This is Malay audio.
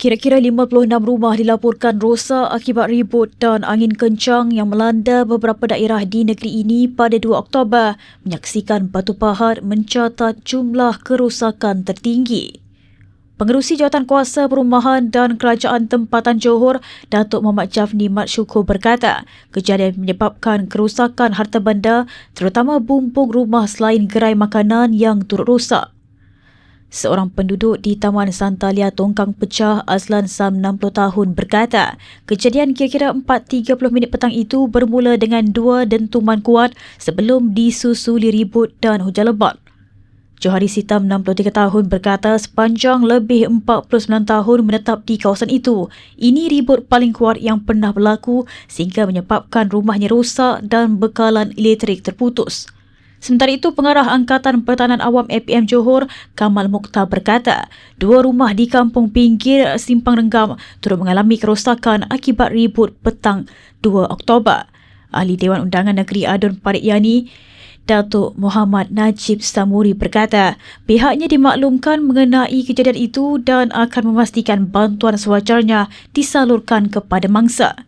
Kira-kira 56 rumah dilaporkan rosak akibat ribut dan angin kencang yang melanda beberapa daerah di negeri ini pada 2 Oktober menyaksikan Batu Pahat mencatat jumlah kerosakan tertinggi. Pengerusi Jawatan Kuasa Perumahan dan Kerajaan Tempatan Johor, Datuk Muhammad Jafni Mat Syukur berkata, kejadian menyebabkan kerosakan harta benda terutama bumbung rumah selain gerai makanan yang turut rosak. Seorang penduduk di Taman Santalia Tongkang Pecah, Azlan Sam 60 tahun berkata, kejadian kira-kira 4.30 minit petang itu bermula dengan dua dentuman kuat sebelum disusuli ribut dan hujan lebat. Johari Sitam 63 tahun berkata sepanjang lebih 49 tahun menetap di kawasan itu, ini ribut paling kuat yang pernah berlaku sehingga menyebabkan rumahnya rosak dan bekalan elektrik terputus. Sementara itu, Pengarah Angkatan Pertahanan Awam APM Johor, Kamal Mukhtar berkata, dua rumah di kampung pinggir Simpang Renggam turut mengalami kerosakan akibat ribut petang 2 Oktober. Ahli Dewan Undangan Negeri Adun Parik Yani, Datuk Muhammad Najib Samuri berkata, pihaknya dimaklumkan mengenai kejadian itu dan akan memastikan bantuan sewajarnya disalurkan kepada mangsa.